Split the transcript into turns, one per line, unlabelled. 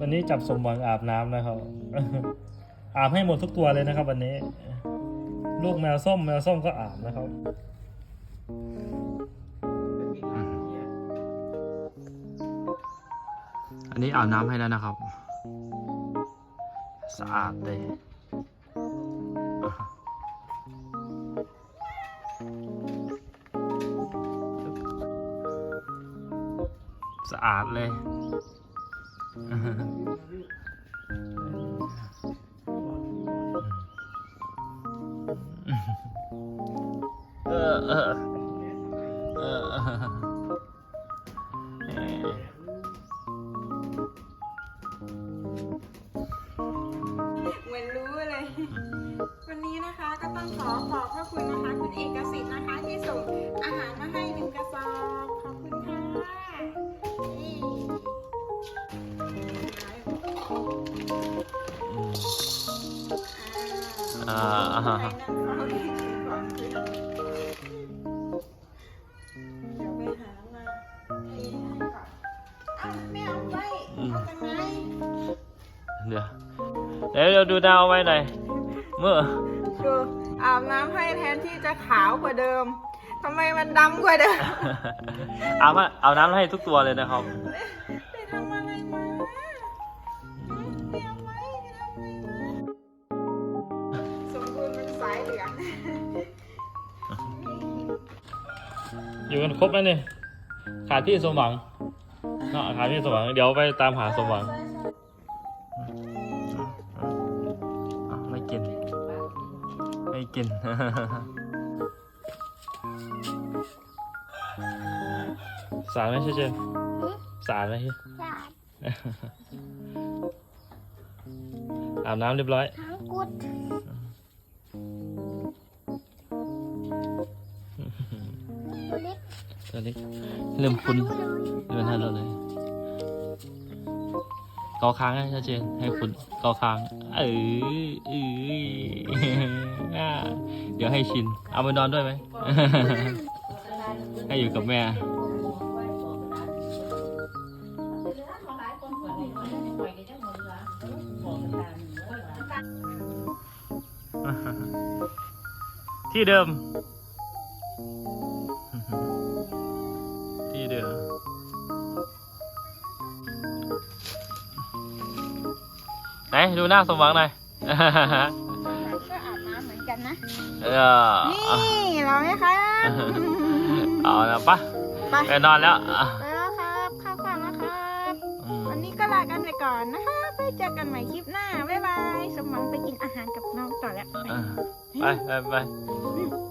วันนี้จับสมหวังอาบน้ำนะครับ อาบให้หมดทุกตัวเลยนะครับ วันนี้ ลูกแมวส้มแมวส้มก็อาบนะครับอันนี้อาบน้ำให้แล้วนะครับ สะอาดเลย สะอาดเลยเออเออเออเออ
เหมือนรู้เลย วันนี้นะคะก็ต้องขอขอบพระคุณนะคะ คุณเอกสิทธิ์นะคะที่ส่งอาหารมาให้หนึ่งกระสอบขอบคุณ ไว้เอากันไหม
เดี๋ยวเดี๋ยวเราดูดาวไว้หน่อยเมื่อ
ดูอาบน้ำให้แทนที่จะขาวกว่าเดิมทำไมมันดำกว่าเดิม
เอามาเอาน้ำให้ทุกตัวเลยนะครับ
เป็นสายเหลือง
อยู่กันครบแล้วนี่ขาดพี่สมหวังเนาะขาดพี่สมหวัง เดี๋ยวไปตามหาสมหวังอ้าวไม่กิน ไม่กินสารไหมใช่เจนสารไหมพี่อาบน้ำเรียบร้อย
ทั้งกุด ตัวเล็ก
ตอนนี้เริ่มคุ้นเริ่มทันเราเลยเกาค้างให้ชัดเจนให้คุณเกาค้างเออเอออ่าเดี๋ยวให้ชิน เอาไปนอนด้วยไหม ให้อยู่กับแม่ที่เดิม นดูหน้าสมหวังหน่อย
ก็อาบน้ำเหมือนกันนะ
เออ
นี่เราไหมคะ
เอาละปะ
ไป
ไปนอนแล้วอะ
ไปแล้วครับข้าวฟังนะครับ
อืม
วันนี้ก็ลากันไปก่อนนะคะไปเจอกันใหม่คลิปหน้าบ๊ายบายสมหวังไปกินอาหารกับน้องต่อแล้ว
อะไปไปไป
บ